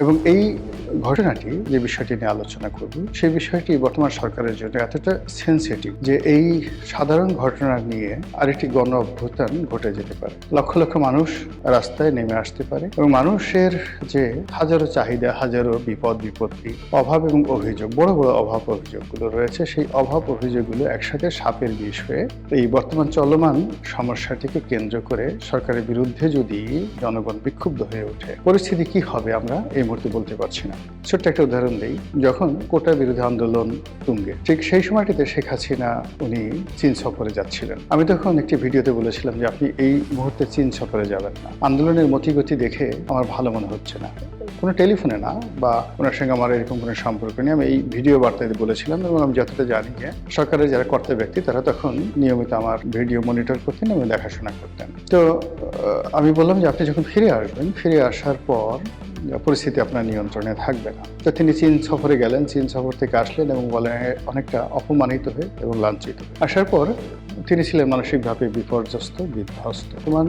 এবং এই ঘটনাটি যে বিষয়টি নিয়ে আলোচনা করব, সেই বিষয়টি বর্তমান সরকারের জন্য এতটা সেন্সিটিভ যে এই সাধারণ ঘটনা নিয়ে আরেকটি গণ অভ্যুত্থান ঘটে যেতে পারে। লক্ষ লক্ষ মানুষ রাস্তায় নেমে আসতে পারে এবং মানুষের যে হাজারো চাহিদা, হাজারো বিপদ, বিপত্তি, অভাব এবং অভিযোগ, বড় বড় অভাব অভিযোগগুলো রয়েছে, সেই অভাব অভিযোগগুলো একসাথে সাপের বিষ হয়ে এই বর্তমান চলমান সমস্যাটিকে কেন্দ্র করে সরকারের বিরুদ্ধে যদি জনগণ বিক্ষুব্ধ হয়ে ওঠে, পরিস্থিতি কি হবে আমরা এই মুহূর্তে বলতে পারছি না। ছোট্ট একটা উদাহরণ দিই। যখন কোটা বিরোধী আন্দোলন তুঙ্গে, ঠিক সেই সময়টিতে শেখ হাসিনা, উনি চীন সফরে যাচ্ছিলেন। আমি তখন একটি ভিডিওতে বলেছিলাম যে, আপনি এই মুহূর্তে চীন সফরে যাবেন না। আন্দোলনের মতিগতি দেখে আমার ভালো মনে হচ্ছে না। কোনো টেলিফোনে না, বা ওনার সঙ্গে আমার এরকম কোনো সম্পর্ক নেই। আমি এই ভিডিও বার্তায় বলেছিলাম এবং আমি যতটা জানি যে সরকারের যারা কর্তা ব্যক্তি, তারা তখন নিয়মিত আমার ভিডিও মনিটর করতেন এবং দেখাশোনা করতেন। তো আমি বললাম যে আপনি যখন ফিরে আসবেন, ফিরে আসার পর পরিস্থিতি আপনার নিয়ন্ত্রণে থাকবে না। তো তিনি চীন সফরে গেলেন, চীন সফর থেকে আসলেন এবং বলেন অনেকটা অপমানিত হয়ে এবং লাঞ্ছিত। আসার পর তিনি ছিলেন মানসিকভাবে বিপর্যস্ত, বিধ্বস্ত। বর্তমান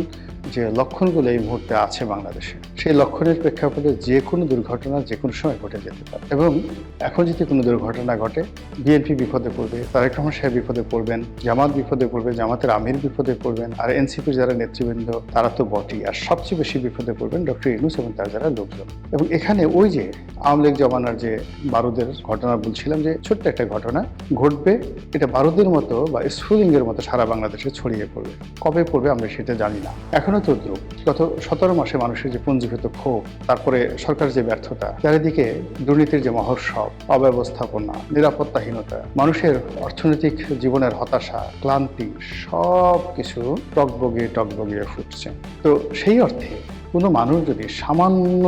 যে লক্ষণগুলো এই মুহূর্তে আছে বাংলাদেশে, সেই লক্ষণের প্রেক্ষাপটে যে কোনো দুর্ঘটনা যে কোনো সময় ঘটে যেতে পারে। এবং এখন যদি কোনো দুর্ঘটনা ঘটে, বিএনপি বিপদে পড়বে, তারেক রহমান সাহেব বিপদে পড়বেন, জামাত বিপদে পড়বে, জামাতের আমির বিপদে পড়বেন, আর এনসিপির যারা নেতৃবৃন্দ, তারা তো বটেই। আর সবচেয়ে বেশি বিপদে পড়বেন ডক্টর ইউনুস এবং তার যারা লোকজন। এবং এখানে ওই যে আওয়ামী লীগ জমানার যে বারুদের ঘটনা বলছিলাম যে, ছোট্ট একটা ঘটনা ঘটবে, এটা বারুদের মতো বা স্ফুলিঙ্গের মতো সারা বাংলাদেশে ছড়িয়ে পড়বে। কবে পড়বে আমরা সেটা জানি না। এখনও তো চলতো গত সতেরো মাসে মানুষের যে পুঞ্জীভূত ক্ষোভ, তারপরে সরকারের যে ব্যর্থতা, চারিদিকে দুর্নীতির যে মহোৎসব, অব্যবস্থাপনা, নিরাপত্তাহীনতা, মানুষের অর্থনৈতিক জীবনের হতাশা, ক্লান্তি সব কিছু টকবগিয়ে টকবগিয়ে ফুটছে। তো সেই অর্থে কোনো মানুষ যদি সামান্য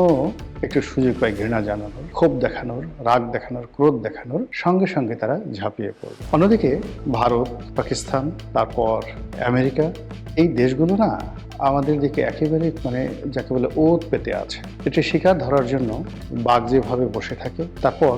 একটু সুযোগ পায় ঘৃণা জানানোর, ক্ষোভ দেখানোর, রাগ দেখানোর, ক্রোধ দেখানোর, সঙ্গে সঙ্গে তারা ঝাঁপিয়ে পড়বে। অন্যদিকে ভারত, পাকিস্তান, তারপর আমেরিকা, এই দেশগুলো না আমাদের দিকে একেবারে মানে যাকে বলে ওত পেতে আছে। এটি শিকার ধরার জন্য বাঘ যেভাবে বসে থাকে, তারপর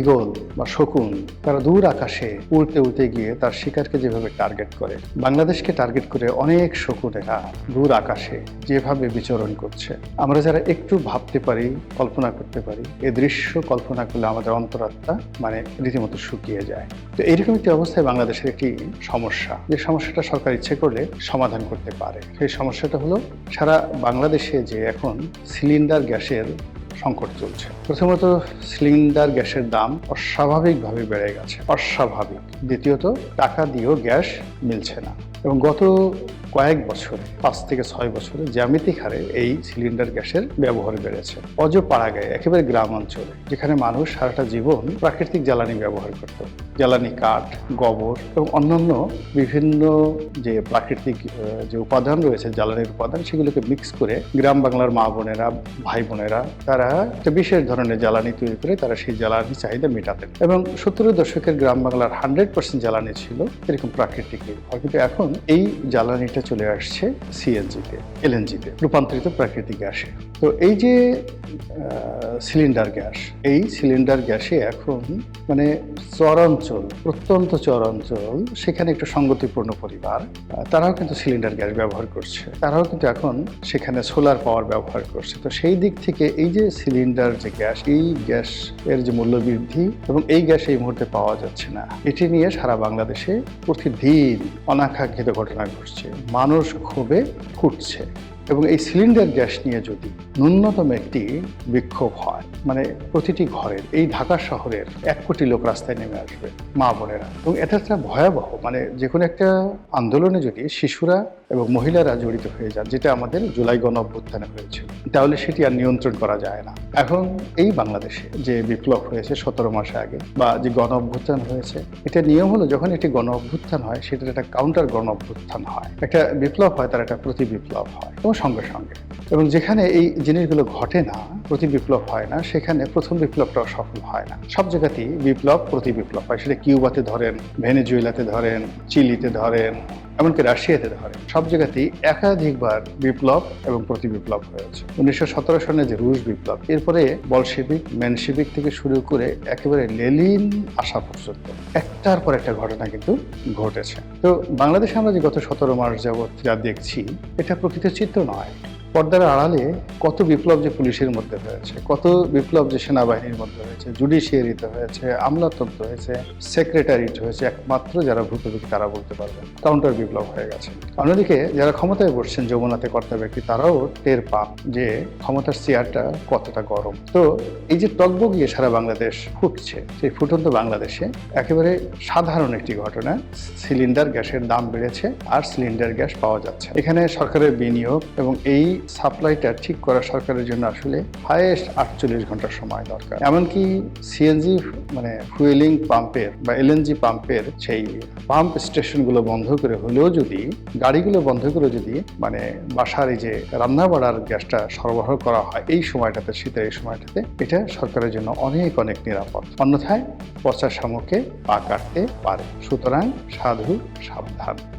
ইগল বা শকুন তারা দূর আকাশে উড়তে উড়তে গিয়ে তার শিকারকে যেভাবে টার্গেট করে, বাংলাদেশকে টার্গেট করে অনেক শকুনেরা দূর আকাশে যেভাবে বিচরণ করছে। আমরা যারা একটু ভাবতে পারি কল্পনা করতে পারি। এ দৃশ্য কল্পনা করলে আমাদের অন্তরাত্মা মানে রীতিমতো শুকিয়ে যায়। তো এইরকম একটি অবস্থায় বাংলাদেশের একটি সমস্যা, যে সমস্যাটা সরকার ইচ্ছে করলে সমাধান করতে পারে। সেই সমস্যাটা হলো, সারা বাংলাদেশে যে এখন সিলিন্ডার গ্যাসের সংকট চলছে। প্রথমত, সিলিন্ডার গ্যাসের দাম অস্বাভাবিকভাবে বেড়ে গেছে। অস্বাভাবিক। দ্বিতীয়ত, টাকা দিয়েও গ্যাস মিলছে না। এবং গত কয়েক বছরে, পাঁচ থেকে ছয় বছরে জ্যামিতিক হারে এই সিলিন্ডার গ্যাসের ব্যবহার বেড়েছে। অজ পাড়া গায়ে একেবারে গ্রাম অঞ্চলে যেখানে মানুষ সারাটা জীবন প্রাকৃতিক জ্বালানি ব্যবহার করত। জ্বালানি কাঠ, গোবর এবং অন্যান্য বিভিন্ন যে প্রাকৃতিক যে উপাদান রয়েছে, জ্বালানির উপাদান, সেগুলোকে মিক্স করে গ্রাম বাংলার মা বোনেরা, ভাই বোনেরা, তারা একটা বিশেষ ধরনের জ্বালানি তৈরি করে তারা সেই জ্বালানি চাহিদা মেটাতেন। এবং সত্তরের দশকের গ্রাম বাংলার হান্ড্রেড পার্সেন্ট জ্বালানি ছিল এরকম প্রাকৃতিক কিন্তু এখন এই জ্বালানিটা চলে আসছে সিএনজিতে, এলএনজিতে, রূপান্তরিত প্রাকৃতিক গ্যাসে। তো এই যে সিলিন্ডার গ্যাস, এই সিলিন্ডার গ্যাসে এখন মানে চরাঞ্চল, প্রত্যন্ত চরাঞ্চল, সেখানে একটু সঙ্গতিপূর্ণ পরিবার তারাও কিন্তু সিলিন্ডার গ্যাস ব্যবহার করছে। তারাও কিন্তু এখন সেখানে সোলার পাওয়ার ব্যবহার করছে। তো সেই দিক থেকে এই যে সিলিন্ডার যে গ্যাস, এই গ্যাস এর যে মূল্য বৃদ্ধি এবং এই গ্যাস এই মুহূর্তে পাওয়া যাচ্ছে না, এটি নিয়ে সারা বাংলাদেশে প্রতিদিন অনাকাঙ্ক্ষিত ঘটনা ঘটছে। মানুষ ক্ষোভে ফুটছে এবং এই সিলিন্ডার গ্যাস নিয়ে যদি ন্যূনতম একটি বিক্ষোভ হয় মানে প্রতিটি ঘরের, এই ঢাকা শহরের এক কোটি লোক রাস্তায় নেমে আসবে, মা বোনেরা। এবং এটা একটা ভয়াবহ মানে যে কোনো একটা আন্দোলনে যদি শিশুরা এবং মহিলারা জড়িত হয়ে যান, যেটা আমাদের জুলাই গণ অভ্যুত্থানে হয়েছিল, তাহলে সেটি আর নিয়ন্ত্রণ করা যায় না। এখন এই বাংলাদেশে যে বিপ্লব হয়েছে সতেরো মাস আগে, বা যে গণ অভ্যুত্থান হয়েছে, এটা নিয়ম হলো যখন একটি গণ অভ্যুত্থান হয়, সেটার একটা কাউন্টার গণ অভ্যুত্থান হয়। একটা বিপ্লব হয়, তার একটা প্রতি বিপ্লব হয়। এবং সঙ্গে সঙ্গে। এবং যেখানে এই জিনিসগুলো ঘটে না, প্রতি বিপ্লব হয় না, সেখানে প্রথম বিপ্লবটাও সফল হয় না। সব জায়গাতেই বিপ্লব প্রতি বিপ্লব হয়। সেটা কিউবাতে ধরেন, ভেনেজুয়েলাতে ধরেন, চিলিতে ধরেন এমনকি রাশিয়াতে ধরেন, সব জায়গাতেই একাধিকবার বিপ্লব এবং প্রতি বিপ্লব হয়েছে। উনিশশো সতেরো সালে যে রুশ বিপ্লব, এরপরে বলশিবিক ম্যানশিবিক থেকে শুরু করে একেবারে লেলিন আসা পর্যন্ত একটার পর একটা ঘটনা কিন্তু ঘটেছে। তো বাংলাদেশে আমরা যে গত সতেরো মাস যাবৎ যা দেখছি, এটা প্রকৃত চিত্র নয়। পর্দার আড়ালে কত বিপ্লব যে পুলিশের মধ্যে হয়েছে, কত বিপ্লব যে সেনাবাহিনীর মধ্যে হয়েছে জুডিশিয়ারিতে হয়েছে, আমলাতন্ত্র হয়েছে সেক্রেটারিট হয়েছে, একমাত্র যারা ভূতভূতি তারা বলতে পারবেন কাউন্টার বিপ্লব হয়ে গেছে। অন্যদিকে যারা ক্ষমতায় বসছেন যমুনাতে কর্তা ব্যক্তি, তারাও টের পান যে ক্ষমতার চেয়ারটা কতটা গরম। তো এই যে টকবগিয়ে সারা বাংলাদেশ ফুটছে, সেই ফুটন্ত বাংলাদেশে একেবারে সাধারণ একটি ঘটনা সিলিন্ডার গ্যাসের দাম বেড়েছে আর সিলিন্ডার গ্যাস পাওয়া যাচ্ছে। এখানে সরকারের বিনিয়োগ এবং এই সাপ্লাইটা ঠিক করা সরকারের জন্য আসলে হায়েস্ট আটচল্লিশ ঘণ্টার সময় দরকার। এমনকি সিএনজি মানে ফুয়েলিং পাম্পের বা এলএনজি পাম্পের সেই পাম্প স্টেশনগুলো বন্ধ করে হলেও যদি, গাড়িগুলো বন্ধ করে যদি মানে বাসার এই যে রান্না বাড়ার গ্যাসটা সরবরাহ করা হয়, এই সময়টাতে, শীতের এই সময়টাতে, এটা সরকারের জন্য অনেক অনেক নিরাপদ। অন্যথায় পচা শামুকে পা কাটতে পারে। সুতরাং সাধু সাবধান।